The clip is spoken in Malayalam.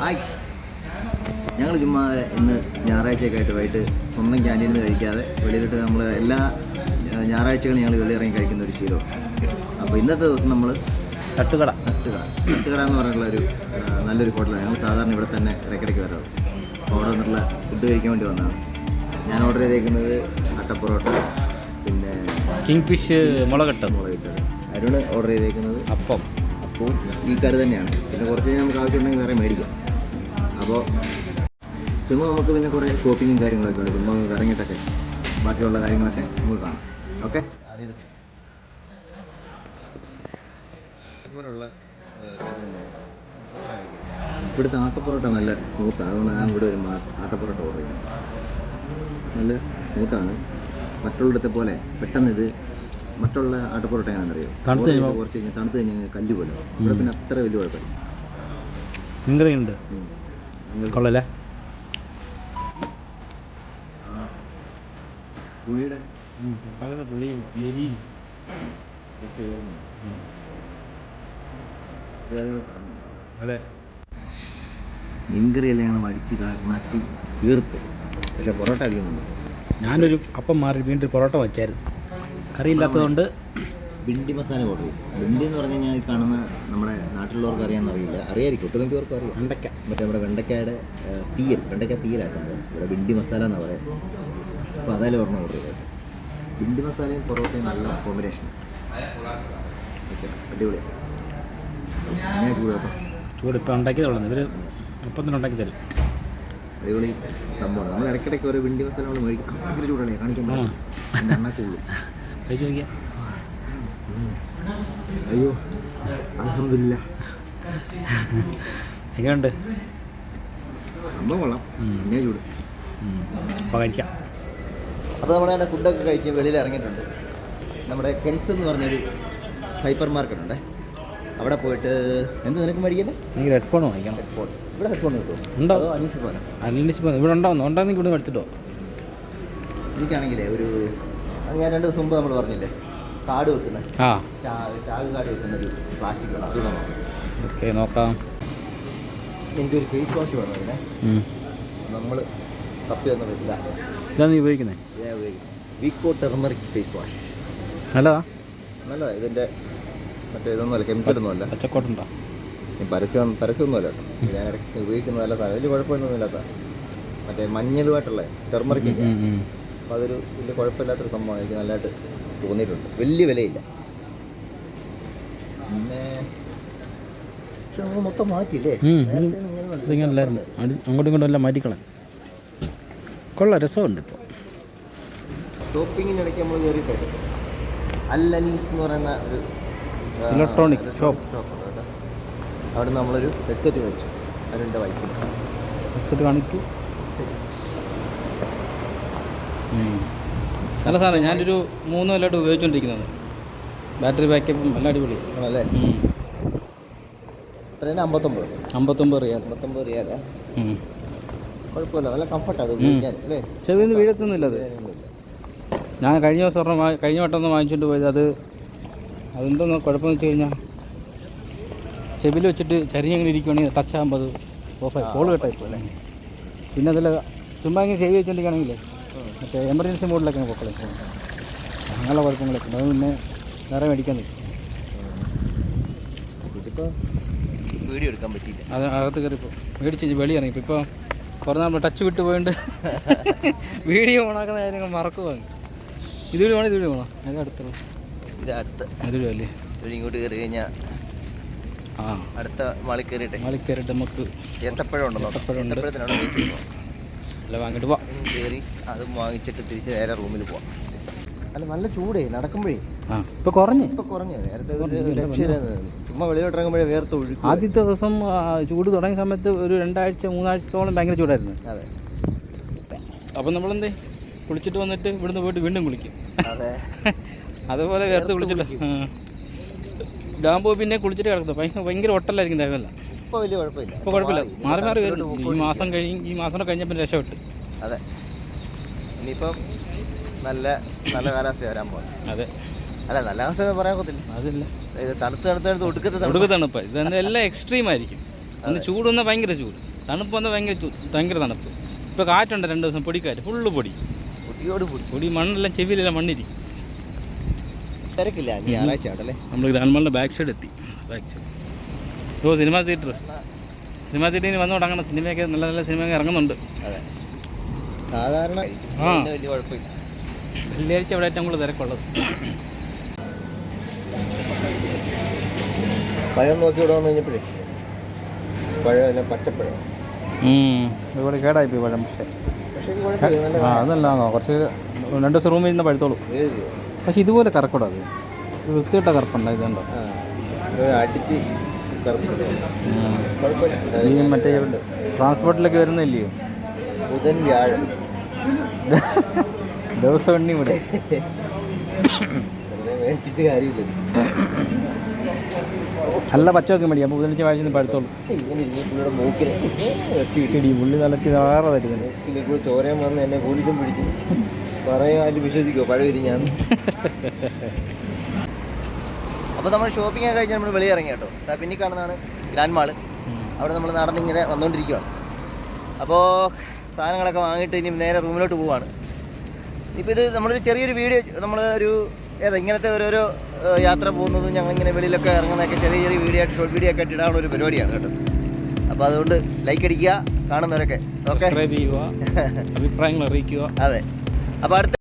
ഹായ്. ഞങ്ങൾ ചുമ്മാ ഇന്ന് ഞായറാഴ്ചയൊക്കെ ആയിട്ട് വൈകിട്ട് സ്വന്തം ക്യാന്റീനിൽ നിന്ന് കഴിക്കാതെ വെളിയിലിട്ട് നമ്മൾ എല്ലാ ഞായറാഴ്ചകളും ഞങ്ങൾ വെളിയിറങ്ങി കഴിക്കുന്ന ഒരു ശീലമാണ് അപ്പോൾ ഇന്നത്തെ ദിവസം നമ്മൾ തട്ടുകട. തട്ടുകട. തട്ടുകട എന്ന് പറഞ്ഞിട്ടുള്ള ഒരു നല്ലൊരു ഹോട്ടലാണ്. ഞങ്ങൾ സാധാരണ ഇവിടെ തന്നെ ഇടയ്ക്കിടയ്ക്ക് വരാറ്. അപ്പോൾ അവിടെ നിന്നുള്ള ഫുഡ് കഴിക്കാൻ വേണ്ടി വന്നതാണ്. ഞാൻ ഓർഡർ ചെയ്തേക്കുന്നത് അട്ടപ്പൊറോട്ട പിന്നെ കിങ് ഫിഷ് മുളകട്ട മുളകിട്ടത്. അരുണ് ഓർഡർ ചെയ്തേക്കുന്നത് അപ്പം. അപ്പോൾ ഈ കറി തന്നെയാണ്. പിന്നെ കുറച്ച് കഴിഞ്ഞാൽ നമുക്ക് ആവശ്യമുണ്ടെങ്കിൽ വേറെ മേടിക്കാം. അപ്പോൾ ചുമ്മാ നമുക്ക് പിന്നെ കുറേ ഷോപ്പിങ്ങും കാര്യങ്ങളൊക്കെ ഉണ്ട്. ചുമ്മാ നമുക്ക് ഇറങ്ങിയിട്ടൊക്കെ ബാക്കിയുള്ള കാര്യങ്ങളൊക്കെ നമുക്ക് കാണാം. ഓക്കെ ഇവിടുത്തെ ആട്ടപ്പൊറോട്ട നല്ല സ്മൂത്താണ് അതുകൊണ്ട് ഞാൻ ഇവിടെ ഒരു ആട്ടപ്പൊറോട്ട ഓർഡർ ചെയ്യുന്നത് നല്ല സ്മൂത്താണ് മറ്റുള്ളിടത്തെ പോലെ പെട്ടെന്ന് ഇത് മറ്റുള്ള ആട്ടപ്പൊറോട്ട എങ്ങനെയാണെന്നറിയോ? തണുത്ത് കുറച്ച് കഴിഞ്ഞാൽ തണുത്ത് കഴിഞ്ഞാൽ കല്ല് പോലെ. ഇവിടെ പിന്നെ അത്ര വലിയ കുഴപ്പമില്ല. ഇങ്ങനെയുണ്ട് ഉം. നിങ്ങൾ കൊള്ളല്ലേ പുളിയുടെ? നട്ടി തീർത്ത് പക്ഷെ പൊറോട്ട അധികം ഞാനൊരു അപ്പം മാറി വീണ്ടും പൊറോട്ട വെച്ചായിരുന്നു. കറിയില്ലാത്തതുകൊണ്ട് ബിണ്ടി മസാല ഓർഡർ ചെയ്തു ബിണ്ടി എന്ന് പറഞ്ഞു കഴിഞ്ഞാൽ കാണുന്ന നമ്മുടെ നാട്ടിലുള്ളവർക്ക് അറിയാമെന്ന് അറിയില്ല അറിയായിരിക്കും ഒട്ടുമിക്കവർക്കും അറിയാം വെണ്ടയ്ക്ക. മറ്റേ നമ്മുടെ വെണ്ടയ്ക്കയുടെ തീയൽ. വെണ്ടയ്ക്ക തീയലാണ് സംഭവം. ഇവിടെ ബിണ്ടി മസാല എന്ന് പറയാം. അപ്പോൾ അതായാലും ഓർമ്മ ഓർഡർ ചെയ്തത് ബിണ്ടി മസാലയും പൊറോട്ടയും നല്ല കോമ്പിനേഷൻ അടിപൊളിയാണ് ഞാൻ ചൂട് കേട്ടോ ചൂട് ഇപ്പം ഉണ്ടാക്കിയതുള്ളൂ ഇവർ ഒപ്പത്തിന് ഉണ്ടാക്കി തരും അടിപൊളി സംഭവമാണ്. നമ്മൾ ഇടയ്ക്കിടയ്ക്ക് ഒരു വിണ്ടി മസാല നമ്മൾ മേടിക്കും. ഭയങ്കര ചൂടല്ലേ കാണിക്കാൻ ആ. എണ്ണക്കുള്ളൂ കഴിച്ചു നോക്കിയാൽ അയ്യോ. അലഹമില്ല എങ്ങനെയുണ്ട് അപ്പോൾ കഴിക്കാം. അപ്പോൾ നമ്മൾ അതിന്റെ ഫുഡൊക്കെ കഴിച്ച് വെളിയിൽ ഇറങ്ങിയിട്ടുണ്ട്. നമ്മുടെ കെൻസ് എന്ന് പറഞ്ഞൊരു ഹൈപ്പർ മാർക്കറ്റ് ഉണ്ട്. അവിടെ പോയിട്ട് എന്ത് നിനക്ക് മേടിക്കല്ലേ എനിക്ക് ഹെഡ്ഫോൺ വാങ്ങിക്കണം. ഹെഡ്ഫോൺ ഇവിടെ ഹെഡ്ഫോൺ കിട്ടും ഉണ്ടോ? അതോ അനീസ് പോലെ അന്വേഷിച്ച് ഇവിടെ ഉണ്ടാവുന്നു ഉണ്ടെങ്കിൽ ഇവിടെ എടുത്തിട്ടോ എനിക്കാണെങ്കിലേ ഒരു ഞാൻ രണ്ട് ദിവസം മുമ്പ് നമ്മൾ പറഞ്ഞില്ലേ? കാട് വെക്കുന്ന ആ. കാട് കാർഡ് വെക്കുന്ന ഒരു പ്ലാസ്റ്റിക് വേണം അത് വേണം. ഓക്കെ നോക്കാം. എനിക്കൊരു ഫേസ് വാഷ് വേണം നമ്മൾ തപ്പി ഒന്നും പറ്റില്ല ഇതാ നീ ഉപയോഗിക്കുന്നത് ഞാൻ ഉപയോഗിക്കുന്നത്. വീക്കോ ടെർമറിക് ഫേസ് വാഷ് നല്ലതാ. നല്ലതാ. ഇതിന്റെ മറ്റേ ഇതൊന്നുമല്ല കെമിക്കലൊന്നുമല്ല പച്ചക്കോട്ടുണ്ടോ? ഈ പരസ്യം പരസ്യമൊന്നുമല്ല കേട്ടോ. ഞാൻ ഇടയ്ക്ക് ഉപയോഗിക്കുന്ന നല്ല സാധനം. വലിയ കുഴപ്പമൊന്നുമില്ലാത്ത മറ്റേ മഞ്ഞളുമായിട്ടുള്ള ടെർമറിക് അപ്പം അപ്പോൾ അതൊരു വലിയ കുഴപ്പമില്ലാത്തൊരു സംഭവം എനിക്ക് നല്ലതായിട്ട് തോന്നിയിട്ടുണ്ട്. വലിയ വിലയില്ല. പിന്നെ മൊത്തം മാറ്റിയില്ലേ? ഇതിങ്ങനെ അല്ലായിരുന്നു അടി- അങ്ങോട്ടും ഇങ്ങോട്ടും എല്ലാം മാറ്റിക്കളെ കൊള്ള രസമുണ്ട് ഇപ്പോൾ ഷോപ്പിങ്ങിനിടയ്ക്ക് നമ്മൾ കയറിയിട്ടേ അല്ലനീസ് എന്ന് പറയുന്ന ഒരു ഇലക്ട്രോണിക്സ് ഷോപ്പ്. അവിടെ നമ്മളൊരു ഹെഡ്സെറ്റ് മേടിച്ചു. അതിന്റെ വൈക്കിൽ ഹെഡ്സെറ്റ് കാണിക്കൂ. അല്ല സാറേ ഞാനൊരു മൂന്ന് കൊല്ലമായിട്ട് ഉപയോഗിച്ചുകൊണ്ടിരിക്കുന്നത് ബാറ്ററി ബാക്കപ്പും എല്ലാം അടിപൊളി. ആണല്ലേ? എത്രയാണ് അമ്പത്തൊമ്പത്. അമ്പത്തൊമ്പത് റിയാൽ. അമ്പത്തൊമ്പത് റിയാലേ ഉം. കുഴപ്പമില്ല നല്ല കംഫർട്ടാണ് അല്ലേ? ചെവിന്ന് വീഴത്തൊന്നുമില്ല അത്. ഞാൻ കഴിഞ്ഞ ദിവസം ഒരെണ്ണം വാ- കഴിഞ്ഞ വട്ടം ഒന്ന് വാങ്ങിച്ചുകൊണ്ട് പോയത്. അത് അതെന്തോന്ന് കുഴപ്പമെന്ന് വെച്ച് കഴിഞ്ഞാൽ ചെവിയിൽ വെച്ചിട്ട് ചരിഞ്ഞങ്ങനെ ഇരിക്കുവാണെങ്കിൽ ടച്ച് ആകുമ്പോൾ അത് ഓഫായി കോൾ കട്ടായി പോലെ പിന്നെ അതിൽ ചുമ്മാ ഇങ്ങനെ ചെവി വെച്ചിട്ടുണ്ടെങ്കിൽ മറ്റേ എമർജൻസി മോഡിലൊക്കെ പൊക്കളെ. അങ്ങനെയുള്ള കുഴപ്പങ്ങളൊക്കെ ഉണ്ട്. അത് പിന്നെ വേറെ മേടിക്കാൻ നിൽക്കും. ഇതിപ്പോൾ വീഡിയോ എടുക്കാൻ പറ്റിയില്ല. അത് അകത്ത് കയറിപ്പോൾ മേടിച്ച് വെളി ഇറങ്ങി ഇപ്പോൾ കുറേ നാൾ ടച്ച് വിട്ട് പോയിട്ട് വീഡിയോ ഓണാക്കുന്ന കാര്യങ്ങൾ മറക്കുവാണ് ഇതുവഴി വേണം ഇതുവഴി വേണം അത് അടുത്തുള്ള ഇത് അടുത്ത ഇതുവഴി അല്ലേ? ഇങ്ങോട്ട് കയറി കഴിഞ്ഞാൽ ആ. അടുത്ത മാളി കയറിയിട്ട്. മാളി കയറിയിട്ട് നമുക്ക് ഏത്തപ്പഴം ഉണ്ടല്ലോ അല്ല വാങ്ങിയിട്ട് പോവാം. കയറി അതും വാങ്ങിച്ചിട്ട് തിരിച്ച് നേരെ റൂമിൽ പോവാം. അല്ല നല്ല ചൂടേ നടക്കുമ്പോഴേ. ആ. ഇപ്പോൾ കുറഞ്ഞ്. ഇപ്പൊ കുറഞ്ഞു. നേരത്തെ ഒരു ഇറങ്ങുമ്പോഴേ വേർത്ത് ഒഴുക്കും ആദ്യത്തെ ദിവസം ചൂട് തുടങ്ങിയ സമയത്ത് ഒരു രണ്ടാഴ്ച മൂന്നാഴ്ചത്തോളം ഭയങ്കര ചൂടായിരുന്നു. അതെ. അപ്പം നമ്മളെന്തേ? കുളിച്ചിട്ട് വന്നിട്ട് ഇവിടുന്ന് പോയിട്ട് വീണ്ടും കുളിക്കും. അതെ. അതുപോലെ വേർത്ത് കുളിച്ചിട്ട്. ഡാമ്പോ പിന്നെ കുളിച്ചിട്ട് കിടക്കുന്നു. ഭയങ്കര ഭയങ്കര ഒട്ടലായിരിക്കും ദേഹമല്ല. ഇപ്പൊ വലിയ കുഴപ്പമില്ല. ഇപ്പോൾ കുഴപ്പമില്ല. മാറി മാറി തണുപ്പിലോട്ട് ഈ മാസം കഴിഞ്ഞ് ഈ മാസം കൂടെ കഴിഞ്ഞപ്പോൾ രക്ഷപ്പെട്ട്. അതെ. ഇനിയിപ്പം നല്ല നല്ല കാലാവസ്ഥ വരാൻ പോകുന്നത്. അതെ. അല്ല നല്ല അവസ്ഥ പറയാൻ ഒക്കത്തില്ല. അതില്ല. ഇത് തണുത്ത് തണുത്ത് തണുത്ത് ഒടുക്കത്തെ തണുപ്പ്. ഒടുക്ക് തണുപ്പ്. ഇതെല്ലാം എല്ലാം എക്സ്ട്രീം ആയിരിക്കും. അന്ന് ചൂട് വന്നാൽ ഭയങ്കര ചൂട്. തണുപ്പ് വന്നാൽ ഭയങ്കര ചൂ- ഭയങ്കര തണുപ്പ്. ഇപ്പോൾ കാറ്റുണ്ട് രണ്ട് ദിവസം പൊടിക്കാറ്റ്. ഫുള്ള് പൊടി. പൊടിയോട് പൊടി. പൊടി മണ്ണെല്ലാം ചെവിയിലെല്ലാം മണ്ണിരിക്കും. തിരക്കില്ല ഞായറാഴ്ച ആണല്ലേ നമ്മൾ ഗ്രാൻഡ്മാളിന്റെ ബാക്ക് സൈഡ് എത്തി. ബാക്ക് സൈഡ് ഓ സിനിമാ തിയേറ്റർ സിനിമാ തിയേറ്ററിൽ വന്നു തുടങ്ങണം സിനിമയൊക്കെ നല്ല നല്ല സിനിമയൊക്കെ ഇറങ്ങുന്നുണ്ട്. അതെ. സാധാരണ ആ. വലിയ കുഴപ്പമില്ല. വെള്ളിയാഴ്ച അവിടെ ഏറ്റവും കൂടുതൽ തിരക്കുള്ളത്. പഴം നോക്കി ഇവിടെ വന്നു കഴിഞ്ഞപ്പോഴേ പഴം എല്ലാം പച്ചപ്പഴം. ഇവിടെ കേടായി പോയി പഴം പക്ഷേ. ആ അതല്ല കുറച്ച് രണ്ട് ദിവസം റൂമിൽ ഇരുന്ന് പഴുത്തോളൂ പക്ഷെ ഇതുപോലെ കറക്കൂടാ അത് വൃത്തിയിട്ട കറുപ്പുണ്ട് ഇതുണ്ടോ അടിച്ച് ഈ മറ്റേ ട്രാൻസ്പോർട്ടിലൊക്കെ വരുന്നില്ലയോ ബുധൻ വ്യാഴം. ദിവസം എണ്ണി ഇവിടെ മേടിച്ചിട്ട് കാര്യമില്ല നല്ല പച്ചമൊക്കെ മേടിക്കാം അപ്പോൾ ബുധനാഴ്ച വായിച്ചു പഴുത്തോളൂ ഇടി ഉള്ളി തലത്തി വേറെ തരുന്നുണ്ട് ചോരയും വന്ന് എന്നെ പോലീസും പിടിക്കും. പറയാൻ വിശ്വസിക്കുമോ പഴം ഞാൻ അപ്പോൾ നമ്മൾ ഷോപ്പിംഗ് ഒക്കെ കഴിഞ്ഞ് നമ്മൾ വെളിയിറങ്ങി കേട്ടോ. പിന്നെ കാണുന്നതാണ് ഗ്രാൻഡ് മാൾ. അവിടെ നമ്മൾ നടന്നിങ്ങനെ വന്നുകൊണ്ടിരിക്കുകയാണ് അപ്പോൾ സാധനങ്ങളൊക്കെ വാങ്ങിയിട്ട് ഇനി നേരെ റൂമിലോട്ട് പോവാണ്. ഇപ്പോൾ ഇത് നമ്മളൊരു ചെറിയൊരു വീഡിയോ നമ്മൾ ഒരു ഏതാ ഇങ്ങനത്തെ ഓരോരോ യാത്ര പോകുന്നതും ഞങ്ങളിങ്ങനെ വെളിയിലൊക്കെ ഇറങ്ങുന്നതൊക്കെ ചെറിയ ചെറിയ വീഡിയോ ആയിട്ട് ഷോർട്ട് വീഡിയോ ഒക്കെ ആയിട്ട് ഇടാനുള്ള ഒരു പരിപാടിയാണ് കേട്ടോ. അപ്പോൾ അതുകൊണ്ട് ലൈക്ക് അടിക്കുക കാണുന്നവരൊക്കെ. ഓക്കെ അഭിപ്രായങ്ങൾ അറിയിക്കുക. അതെ. അപ്പോൾ അടുത്ത